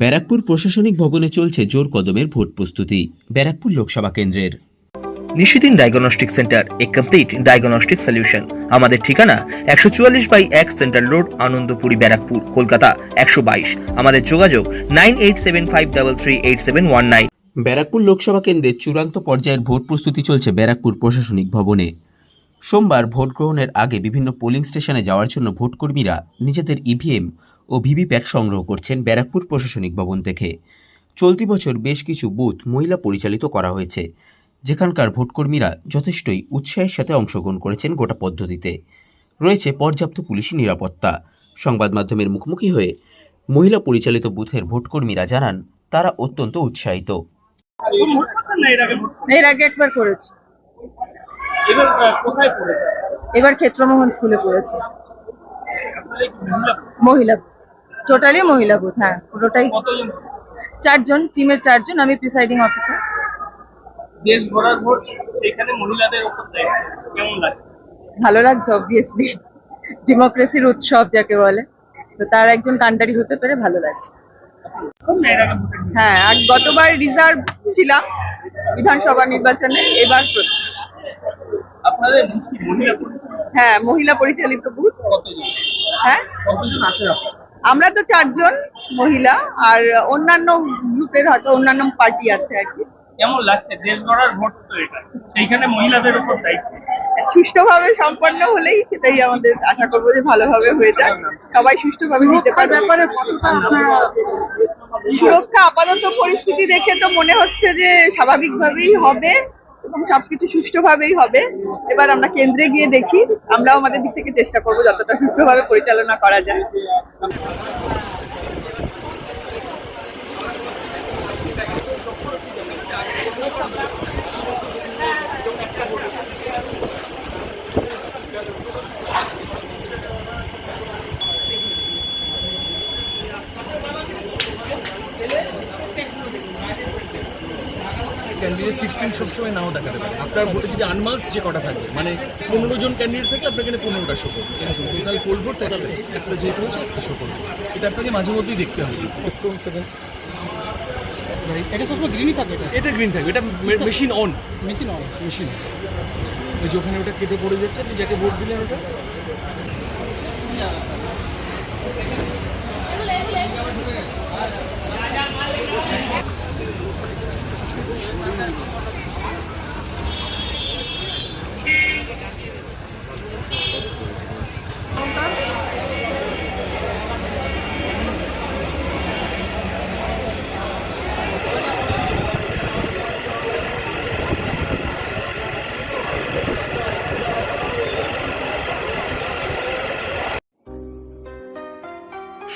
ব্যারাকপুর প্রশাসনিক ভবনে চলছে জোর কদমের ভোট প্রস্তুতি। ব্যারাকপুর লোকসভা কেন্দ্রের। Nishidin diagnostic centre a complete diagnostic solution আমাদের ঠিকানা একশো চুয়াল্লিশ বাই এক সেন্ট্রাল রোড আনন্দপুরি ব্যারাকপুর কলকাতা একশো বাইশ। আমাদের যোগাযোগ nine eight seven five double three eight seven one nine. Barrackpore Lok Sabha কেন্দ্রের চূড়ান্ত পর্যায়ের ভোট প্রস্তুতি চলছে ব্যারাকপুর প্রশাসনিক ভবনে। সোমবার ভোট গ্রহণের আগে বিভিন্ন পোলিং স্টেশনে যাওয়ার জন্য ভোটকর্মীরা নিজেদের ইভিএম ও ভিভিপ্যাট সংগ্রহ করছেন ব্যারাকপুর প্রশাসনিক ভবন থেকে। চলতি বছর বেশ কিছু বুথ মহিলা পরিচালিত করা হয়েছে যেখানকার ভোটকর্মীরা যথেষ্টই উৎসাহের সাথে অংশগ্রহণ করেছেন গোটা পদ্ধতিতে। রয়েছে পর্যাপ্ত পুলিশি নিরাপত্তা। সংবাদ মাধ্যমের মুখোমুখি হয়ে মহিলা পরিচালিত বুথের ভোটকর্মীরা জানান তারা অত্যন্ত উৎসাহিত। এর আগে একবার করেছি। এবার আহ, কোথায় পড়েছে এবার ক্ষেত্রমোহন স্কুলে পড়েছি মহিলা? টোটালি মহিলা বুথ হ্যাঁ পুরোটাই চারজন টিমের চারজন আমি প্রিসাইডিং অফিসার দেশ গড়ার ভোট সেখানে মহিলাদের উপর কেমন লাগে? ভালো লাগছে অবভিয়াসলি ডেমোক্রেসির উৎসব যাকে বলে। তো তার একজন কান্ডারি হতে পেরে ভালো লাগছে? হ্যাঁ আর গতবার রিজার্ভ ছিলাম বিধানসভা নির্বাচনে এবার আপনাদের হ্যাঁ মহিলা পরিচালিত বুথ। হ্যাঁ? আমরা তো চারজন মহিলা আর অন্যান্য গ্রুপের হয়তো অন্যান্য পার্টি আছে আর কি। কেমন লাগছে? দেশ গড়ার ভোট তো এটা। সেইখানে মহিলাদের উপর দায়িত্ব। সুষ্ঠুভাবে সম্পন্ন হলেই সেটাই আমাদের আশা করব যে ভালোভাবে হয়ে যাক। সবাই সুষ্ঠুভাবে দিতে পারে ব্যাপারে সুরক্ষা আপাতত পরিস্থিতি দেখে তো মনে হচ্ছে যে স্বাভাবিকভাবেই হবে। এবং সবকিছু সুষ্ঠুভাবেই হবে। এবার আমরা কেন্দ্রে গিয়ে দেখি, আমরাও আমাদের দিক থেকে চেষ্টা করব যতটা সুষ্ঠুভাবে পরিচালনা করা যায়। ক্যান্ডিডেট সিক্সটিন সবসময় নাও দেখাতে পারে। আপনার ভোটে যদি আনমার্কস যে কটা থাকবে মানে পনেরো জন ক্যান্ডিডেট থেকে আপনার এখানে পনেরোটা শো করবে। টোটাল পোল ভোট একটা একটা যেহেতু হচ্ছে একটা শো করবে। এটা আপনাকে মাঝে মধ্যেই দেখতে হবে। এটা সবসময় গ্রিনই থাকে এটা? এটা গ্রিন থাকবে এটা machine on machine on machine ওই যে ওখানে ওটা কেটে পড়ে যাচ্ছে আপনি যাকে ভোট দিলেন ওটা?